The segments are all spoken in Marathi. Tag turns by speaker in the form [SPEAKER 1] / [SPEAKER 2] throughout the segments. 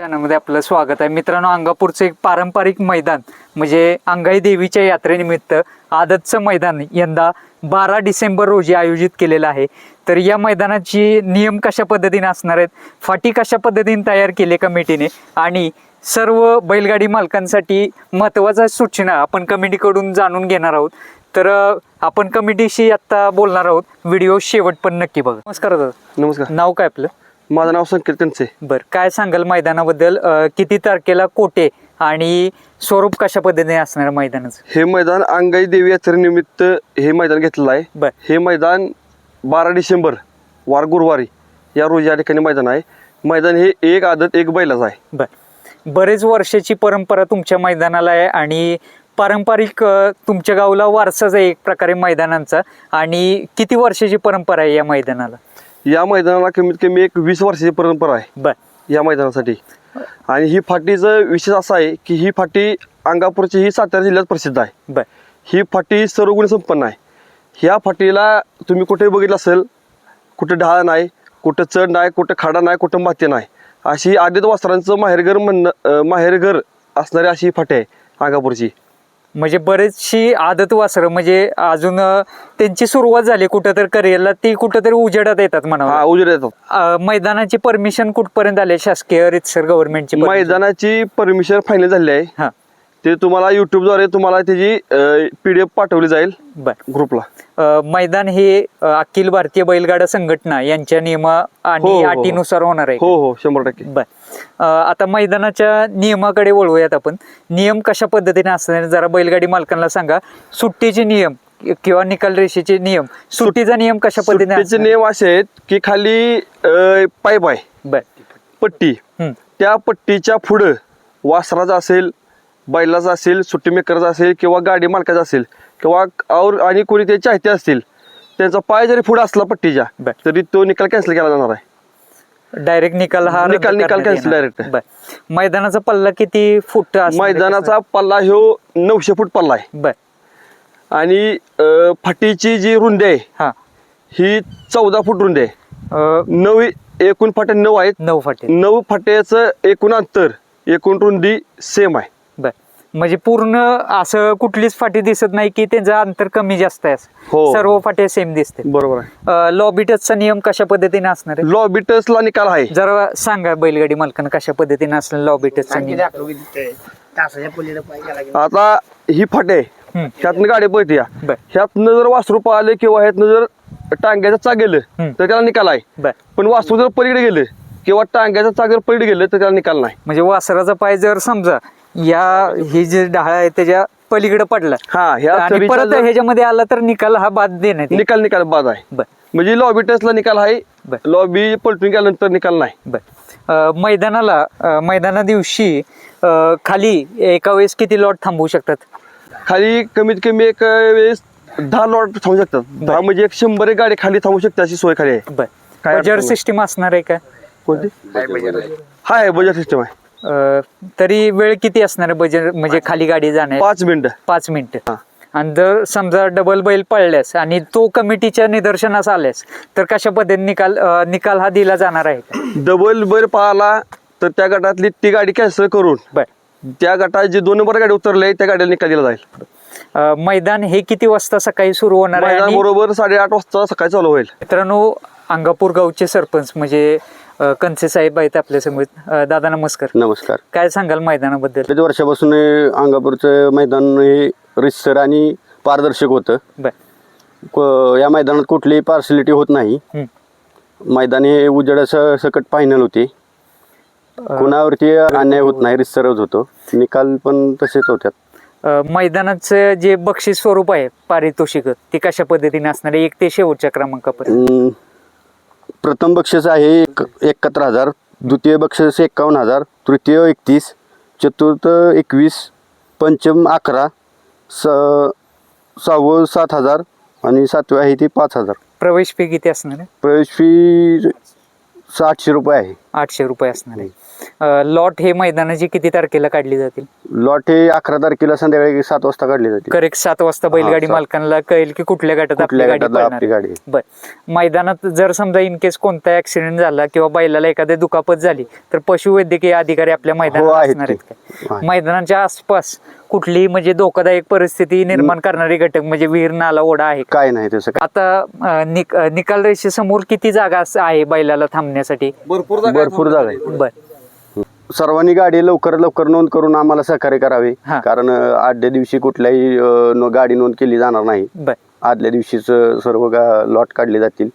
[SPEAKER 1] चॅनलमध्ये आपलं स्वागत आहे. मित्रांनो अंगापूरचं एक पारंपरिक मैदान म्हणजे अंगाई देवीच्या यात्रेनिमित्त आदतचं मैदान यंदा बारा डिसेंबर रोजी आयोजित केलेलं आहे. तर या मैदानाची नियम कशा पद्धतीने असणार आहेत? फाटी कशा पद्धतीने तयार केली कमिटीने? आणि सर्व बैलगाडी मालकांसाठी महत्त्वाच्या सूचना आपण कमिटीकडून जाणून घेणार आहोत. तर आपण कमिटीशी आत्ता बोलणार आहोत. व्हिडिओ शेवट पण नक्की बघा. नमस्कार दादा.
[SPEAKER 2] नमस्कार.
[SPEAKER 1] नाव काय आपलं?
[SPEAKER 2] माझं नाव संकेत कंचे
[SPEAKER 1] बर काय सांगाल मैदानाबद्दल? अं, किती तारखेला कोटे आणि स्वरूप कशा पद्धतीने असणार मैदानाचं?
[SPEAKER 2] हे मैदान अंगाई देवी यात्रेनिमित्त हे मैदान घेतलेलं आहे.
[SPEAKER 1] बर.
[SPEAKER 2] हे मैदान बारा डिसेंबर वार गुरुवारी या रोजी या ठिकाणी मैदान आहे. मैदान हे एक आदत एक बैलाच आहे.
[SPEAKER 1] बर. बरेच वर्षाची परंपरा तुमच्या मैदानाला आहे आणि पारंपरिक अं, तुमच्या गावाला वारसाच आहे एक प्रकारे मैदानांचा आणि किती वर्षाची परंपरा आहे या मैदानाला?
[SPEAKER 2] या मैदानाला कमीत कमी एक वीस वर्षाची परंपरा आहे.
[SPEAKER 1] बर.
[SPEAKER 2] या मैदानासाठी. आणि ही फाटीचं विशेष असा आहे की ही फाटी अंगापूरची ही सातारा जिल्ह्यात प्रसिद्ध आहे.
[SPEAKER 1] बर.
[SPEAKER 2] ही फाटी सर्वगुण संपन्न आहे. ह्या फाटीला तुम्ही कुठे बघितलं असेल कुठं ढाळ नाही कुठं चढ नाही कुठं खाडा नाही कुठं माती नाही. अशी आदित वस्त्रांचं माहेरघर म्हणणं माहेरघर असणारी अशी ही फाटी आहे अंगापूरची.
[SPEAKER 1] म्हणजे बरेचशी आदत वासरं म्हणजे अजून त्यांची सुरुवात झाली कुठं तर करिअरला ती कुठंतरी उजेडात येतात म्हणा
[SPEAKER 2] हा उजेड
[SPEAKER 1] मैदानाची परमिशन कुठपर्यंत आले शासकीय रितसर गव्हर्नमेंटची
[SPEAKER 2] मैदानाची परमिशन फायनल झाली आहे.
[SPEAKER 1] हा.
[SPEAKER 2] ते तुम्हाला युट्यूबद्वारे तुम्हाला त्याची पी डी एफ पाठवली जाईल
[SPEAKER 1] बर.
[SPEAKER 2] ग्रुपला.
[SPEAKER 1] मैदान हे अखिल भारतीय बैलगाडा संघटना यांच्या नियमा
[SPEAKER 2] हो,
[SPEAKER 1] आणि
[SPEAKER 2] हो, हो.
[SPEAKER 1] अटीनुसार होणार आहे
[SPEAKER 2] हो हो शंभर टक्के.
[SPEAKER 1] बर. आता मैदानाच्या नियमाकडे वळूयात आपण. नियम कशा पद्धतीने असणार जरा बैलगाडी मालकांना सांगा. सुट्टीचे नियम किंवा निकाल रेषेचे नियम. सुट्टीचा नियम कशा पद्धतीने?
[SPEAKER 2] नियम असे आहेत की खाली पाईप आहे
[SPEAKER 1] बर.
[SPEAKER 2] पट्टी. त्या पट्टीच्या पुढं वासराचा असेल बैलाचा असेल सुट्टी मेकरचा असेल किंवा गाडी मालकाचा असेल किंवा और आणि कोणी ते चाहते असतील त्यांचा पाय जरी पुढे असला पट्टीच्या
[SPEAKER 1] बर.
[SPEAKER 2] तरी तो निकाल कॅन्सल केला जाणार आहे.
[SPEAKER 1] डायरेक्ट निकाल हा रद्द
[SPEAKER 2] निकाल- निकाल
[SPEAKER 1] करण्यात
[SPEAKER 2] cancel
[SPEAKER 1] येणार.
[SPEAKER 2] direct.
[SPEAKER 1] बर. मैदानाचा पल्ला किती फूट असणार आहे?
[SPEAKER 2] मैदानाचा पल्ला ह्यो नऊशे फूट पल्ला आहे.
[SPEAKER 1] बर.
[SPEAKER 2] आणि अं, फाटीची जी रुंदी आहे
[SPEAKER 1] हा.
[SPEAKER 2] ही चौदा फूट रुंदी आहे.
[SPEAKER 1] अ,
[SPEAKER 2] नऊ एकूण फाटे नऊ आहेत.
[SPEAKER 1] नऊ फाटे.
[SPEAKER 2] नऊ फाट्याचं एकूण अंतर एकूण रुंदी सेम आहे.
[SPEAKER 1] बर. म्हणजे पूर्ण असं कुठलीच फाटी दिसत नाही की त्यांचं अंतर कमी जास्त आहे असं.
[SPEAKER 2] हो.
[SPEAKER 1] सर्व फाटे सेम दिसते
[SPEAKER 2] बरोबर आहे.
[SPEAKER 1] लॉबी टचचा नियम कशा पद्धतीने असणार आहे?
[SPEAKER 2] टचला निकाल आहे.
[SPEAKER 1] जरा सांगा बैलगाडी मालकांना कशा पद्धतीने असणार लॉबी टचचा
[SPEAKER 3] आणखी
[SPEAKER 1] नियम.
[SPEAKER 3] तासाच्या पलीकडे गेला
[SPEAKER 2] आता ही फाटे आहे
[SPEAKER 1] हम्म.
[SPEAKER 2] ह्यातनं गाडी पळते या.
[SPEAKER 1] बर.
[SPEAKER 2] ह्यातनं जर वासरू पाहिले किंवा ह्यातनं जर टांग्याचं चाक गेलं
[SPEAKER 1] हम्म.
[SPEAKER 2] तर त्याला निकाल आहे.
[SPEAKER 1] बर.
[SPEAKER 2] पण वासरू जर पलीकडे गेलं किंवा टांग्याचं चाक जर पलीकडे गेलं तर त्याला निकाल नाही.
[SPEAKER 1] म्हणजे वासराचा पाय जर समजा या ही जी ढाळ आहे त्याच्या पलीकडे पडला.
[SPEAKER 2] हा ह्या
[SPEAKER 1] आणि परत
[SPEAKER 2] जर
[SPEAKER 1] ह्याच्यामध्ये आला तर निकाल हा बाद देण्यात येईल.
[SPEAKER 2] निकाल निकाल बाद आहे.
[SPEAKER 1] बर.
[SPEAKER 2] म्हणजे लॉबी टचला निकाल आहे
[SPEAKER 1] बर.
[SPEAKER 2] लॉबी पलटून गेल्यानंतर निकाल नाही.
[SPEAKER 1] बर. अ, मैदानाला अ, मैदाना दिवशी अ, खाली एका वेळेस किती लॉट थांबवू शकतात?
[SPEAKER 2] खाली कमीत कमी एक वेळेस दहा लॉट थांबू शकतात. दहा म्हणजे एक शंभर एक गाडी खाली थांबू शकते अशी सोय खाली आहे. काय अडचण नाही.
[SPEAKER 1] सिस्टीम असणार आहे का?
[SPEAKER 2] कोणती? हा आहे बजेट सिस्टम आहे.
[SPEAKER 1] अ, तरी वेळ किती असणार आहे बजर म्हणजे खाली गाडी जाणार
[SPEAKER 2] पाच मिनिटं.
[SPEAKER 1] पाच मिनिटं. आणि जर समजा डबल बैल पळल्यास आणि तो कमिटीच्या निदर्शनास आल्यास तर कशा पद्धतीने निकाल अ, निकाल हा दिला जाणार आहे? का
[SPEAKER 2] डबल बैल पाहिला तर त्या गटातली ती गाडी कॅन्सल करून
[SPEAKER 1] बर.
[SPEAKER 2] त्या गटात जी दोन नंबर गाडी उतरली त्या गाडीला निकाल दिला जाईल.
[SPEAKER 1] अ, मैदान हे किती वाजता सकाळी सुरू होणार आहे आणि
[SPEAKER 2] बरोबर साडेआठ वाजता सकाळी चालू होईल.
[SPEAKER 1] मित्रांनो अंगापूर गावचे सरपंच म्हणजे अ, कंचे साहेब आहेत आपल्यासमोर दादा नमस्कार.
[SPEAKER 4] नमस्कार.
[SPEAKER 1] काय सांगाल मैदानाबद्दल?
[SPEAKER 4] वर्षापासून हे अंगापूरचं मैदान हे रितसर आणि पारदर्शक होतं.
[SPEAKER 1] बर.
[SPEAKER 4] क- या मैदानात कुठलीही पार्सलिटी होत नाही. मैदान हे उजेडाचं सकट फायनल होते. कुणावरती अन्याय होत नाही रितसरच होतो. निकाल पण तसेच होत्यात.
[SPEAKER 1] मैदानाचं जे बक्षीस स्वरूप आहे पारितोषिक ते कशा पद्धतीने असणार आहे? एक ते शेवटच्या क्रमांकापर्यंत.
[SPEAKER 4] अं, प्रथम बक्षीस आहे एक एकाहत्तर हजार द्वितीय बक्षीस एकावन्न हजार तृतीय एकतीस चतुर्थ एकवीस पंचम अकरा स सहावं सात हजार आणि सातवे आहे ते पाच हजार.
[SPEAKER 1] प्रवेश फी किती असणार आहे?
[SPEAKER 4] प्रवेश फी सातशे रुपये आहे.
[SPEAKER 1] आठशे रुपये असणार आहे. लॉट हे मैदानाची किती तारखेला काढली जातील
[SPEAKER 4] लॉट हे अकरा तारखेला संध्याकाळी सात वाजता काढली जाते
[SPEAKER 1] करेक्ट सात वाजता बैलगाडी
[SPEAKER 4] सात.
[SPEAKER 1] मालकांना कळेल की कुठल्या गटात आपली
[SPEAKER 4] कुठल्या
[SPEAKER 1] गाडी
[SPEAKER 4] आपली. गाडी आहे.
[SPEAKER 1] बर मैदानात जर समजा इन केस कोणता ऍक्सिडेंट झाला किंवा बैलाला एखादी दुखापत झाली तर पशुवैद्यकीय अधिकारी आपल्या
[SPEAKER 4] हो,
[SPEAKER 1] मैदानात
[SPEAKER 4] आहेत
[SPEAKER 1] असणार आहेत. मैदानाच्या आसपास कुठली म्हणजे धोकादायक परिस्थिती निर्माण करणारे घटक म्हणजे विहीर नाला ओढा आहे का?
[SPEAKER 4] काय नाही तसं काय
[SPEAKER 1] आता अं, निक- अं, निकाल रेषेसमोर किती जागा अस- आहे बैलाला थांबण्यासाठी
[SPEAKER 2] भरपूर जागा आहे
[SPEAKER 4] भरपूर जागा आहे
[SPEAKER 1] बर
[SPEAKER 4] सर्वांनी गाडी लवकर लवकर नोंद करून आम्हाला सहकार्य करावे.
[SPEAKER 1] हा.
[SPEAKER 4] कारण अं, आदल्या दिवशी कुठल्याही अं, नो- गाडी नोंद केली जाणार नाही.
[SPEAKER 1] बर.
[SPEAKER 4] आदल्या दिवशीच अं, सर्व गा- लॉट काढले जातील.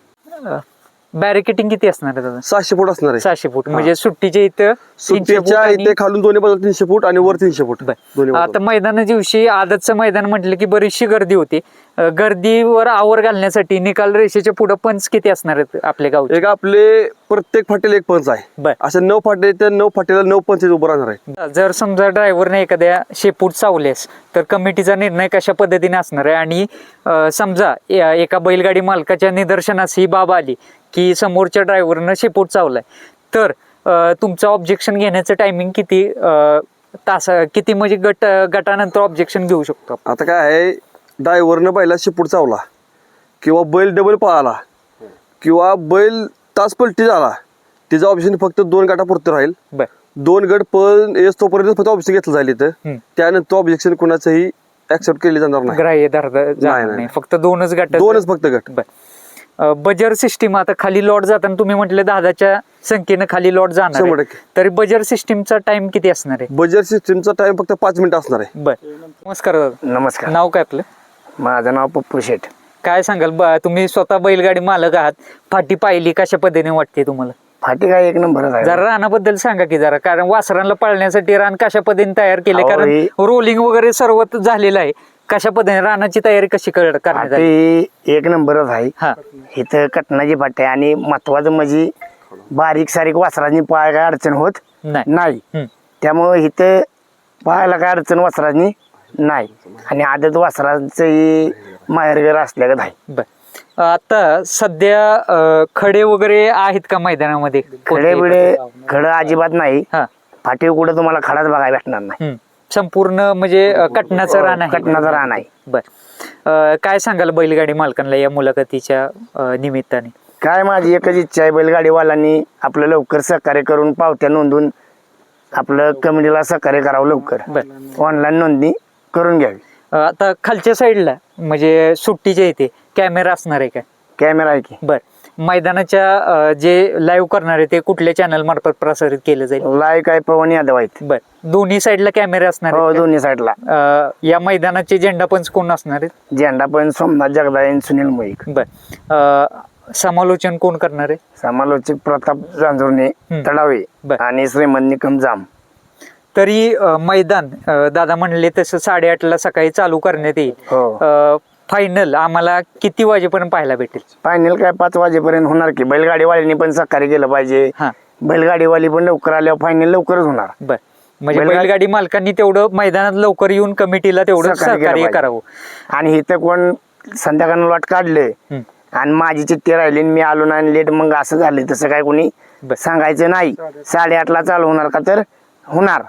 [SPEAKER 1] बॅरिकेटिंग किती असणार आहे दादा?
[SPEAKER 2] सहाशे फूट असणार आहे.
[SPEAKER 1] सहाशे फूट. म्हणजे सुट्टीच्या इथं तीनशे फूट
[SPEAKER 2] सुट्टीच्या
[SPEAKER 1] आणि-
[SPEAKER 2] इथे खालून दोन्ही बाजूला तीनशे फूट आणि वर तीनशे फूट. दोन्ही.
[SPEAKER 1] आता मैदाना दिवशी आदतचं मैदान म्हटलं की बरीचशी गर्दी होती. अं, गर्दीवर आवर घालण्यासाठी निकाल रेषेच्या पुढे पंच किती असणार आहेत आपल्या गावचे?
[SPEAKER 2] एक आपले प्रत्येक फाटीला एक पंच आहे. असे नऊ फाटे त्या नऊ फाटीला नऊ पंच उभं राहणार आहे.
[SPEAKER 1] जर समजा ड्रायव्हरने एखाद्या शेपूट चावल्यास तर कमिटीचा निर्णय कशा पद्धतीने असणार आहे? आणि अं, समजा ए- एका बैलगाडी मालकाच्या निदर्शनास ही बाब आली की समोरच्या ड्रायव्हरनं शेपूट चावलाय. तर तुमचं ऑब्जेक्शन घेण्याचं टायमिंग किती तास किती म्हणजे गट गटानंतर ऑब्जेक्शन घेऊ शकतो?
[SPEAKER 2] आता काय आहे ड्रायव्हरनं बैला शिपूट चावला किंवा बैल डबल पळाला किंवा बैल तास पलटी झाला तिचं ऑप्शन फक्त दोन गाठापुरतं राहील. दोन गट पण येस तोपर्यंत फक्त ऑप्शन घेतलं जाईल
[SPEAKER 1] हम्म.
[SPEAKER 2] त्यानंतर ऑब्जेक्शन कुणाचंही ऍक्सेप्ट केले जाणार नाही.
[SPEAKER 1] ग्राह्य धरता जाणार
[SPEAKER 2] नाही.
[SPEAKER 1] फक्त दोनच गट
[SPEAKER 2] दोनच फक्त गट.
[SPEAKER 1] बजर सिस्टीम आता खाली लॉट जाताना तुम्ही म्हटले दहाच्या संख्येनं खाली लॉट जाणार आहे. तरी बजर सिस्टीमचा टाइम किती असणार आहे?
[SPEAKER 2] बजेट सिस्टीमचा टाइम फक्त पाच मिनिट असणार आहे.
[SPEAKER 1] बर. नमस्कार दादा.
[SPEAKER 3] नमस्कार.
[SPEAKER 1] नाव काय आपलं?
[SPEAKER 3] माझं नाव पप्पू शेठ.
[SPEAKER 1] काय सांगाल? ब- तुम्ही स्वतः बैलगाडी मालक आहात. फाटी पाहिली कशा पद्धतीने वाटते तुम्हाला?
[SPEAKER 3] फाटी काय एक नंबरच आहे.
[SPEAKER 1] जरा रानाबद्दल सांगा की जरा कारण वासरांना पाळण्यासाठी रान कशा पद्धतीने तयार केले?
[SPEAKER 3] अहो,
[SPEAKER 1] कारण
[SPEAKER 3] हे-
[SPEAKER 1] रोलिंग वगैरे सर्व झालेलं आहे. कशा पद्धतीने रानाची तयारी कशी कर- करण्यात आली?
[SPEAKER 3] फाटी एक नंबरच आहे. इथं कटनाची फाटी आहे आणि महत्वाचं म्हणजे बारीक सारीक वासरांनी पाय काय अडचण होत
[SPEAKER 1] नाही.
[SPEAKER 3] नाही.
[SPEAKER 1] हम्म.
[SPEAKER 3] त्यामुळे इथं पायाला काय अडचण वासरांनी नाही. आणि आदत वासरांचंही माहेरघर असल्यागत आहे.
[SPEAKER 1] बर. आता सध्या अं, खडे वगैरे आहेत का मैदानामध्ये?
[SPEAKER 3] खडे बिडे खडं अजिबात नाही.
[SPEAKER 1] हा.
[SPEAKER 3] फाटी कुठं तुम्हाला खडाच बघायला भेटणार नाही.
[SPEAKER 1] हम्म. संपूर्ण म्हणजे अं, कटनाचं रान आहे.
[SPEAKER 3] कटनाचं रान आहे.
[SPEAKER 1] बर. अं, काय सांगाल बैलगाडी मालकांना या मुलाखतीच्या अं, निमित्ताने?
[SPEAKER 3] काय माझी एकच इच्छा आहे बैलगाडीवाल्यांनी आपलं लवकर सहकार्य करून पावत्या नोंदवून आपलं कमिटीला सहकार्य करावं लवकर.
[SPEAKER 1] बर.
[SPEAKER 3] ऑनलाईन नोंदणी करून घ्यावी.
[SPEAKER 1] अं, आता खालच्या साईडला म्हणजे सुट्टीच्या इथे कॅमेरा असणार आहे काय?
[SPEAKER 3] कॅमेरा आहे की.
[SPEAKER 1] बर. मैदानाच्या जे लाईव्ह करणार आहे ते कुठल्या चॅनल मार्फत प्रसारित केलं जाईल?
[SPEAKER 3] लाईक आहे पवन यादव आहेत.
[SPEAKER 1] बर. दोन्ही साईडला कॅमेरे असणार
[SPEAKER 3] हो
[SPEAKER 1] आहेत?
[SPEAKER 3] दोन्ही साईडला
[SPEAKER 1] अं, या मैदानाचे झेंडा पंच कोण असणार आहेत?
[SPEAKER 3] झेंडा पण सोमनाथ जगदाळे आणि सुनील मोईक.
[SPEAKER 1] बर. अं, समालोचन कोण करणार आहे?
[SPEAKER 3] समालोचक प्रताप जांजुर्णे
[SPEAKER 1] हम्म.
[SPEAKER 3] तडावे
[SPEAKER 1] बर.
[SPEAKER 3] आणि श्रीमंत निकम जाम.
[SPEAKER 1] तरी अं, मैदान अं, दादा म्हणले तसं साडेआठला सकाळी चालू करण्यात येईल.
[SPEAKER 3] हो.
[SPEAKER 1] फायनल आम्हाला किती वाजेपर्यंत पाहायला भेटेल?
[SPEAKER 3] फायनल काय पाच वाजेपर्यंत होणार की. बैलगाडीवाल्यांनी पण सहकार्य केलं पाहिजे.
[SPEAKER 1] हा.
[SPEAKER 3] बैलगाडीवाली पण लवकर आल्यावर फायनल लवकरच होणार.
[SPEAKER 1] बर. म्हणजे
[SPEAKER 3] बैलगा-
[SPEAKER 1] बैलगाडी मालकांनी तेवढं मैदानात लवकर येऊन कमिटीला तेवढं
[SPEAKER 3] सहकार्य केलं
[SPEAKER 1] सहकार्य
[SPEAKER 3] पाहिजे.
[SPEAKER 1] करावं.
[SPEAKER 3] आणि इथं कोण संध्याकाळ वाट काढले
[SPEAKER 1] हम्म.
[SPEAKER 3] आणि माझी चिठ्ठी राहिली आणि मी आलो नाही लेट मग असं झालं. तसं काय कोणी. सांगायचं नाही. साडेआठला चालू होणार का तर होणार.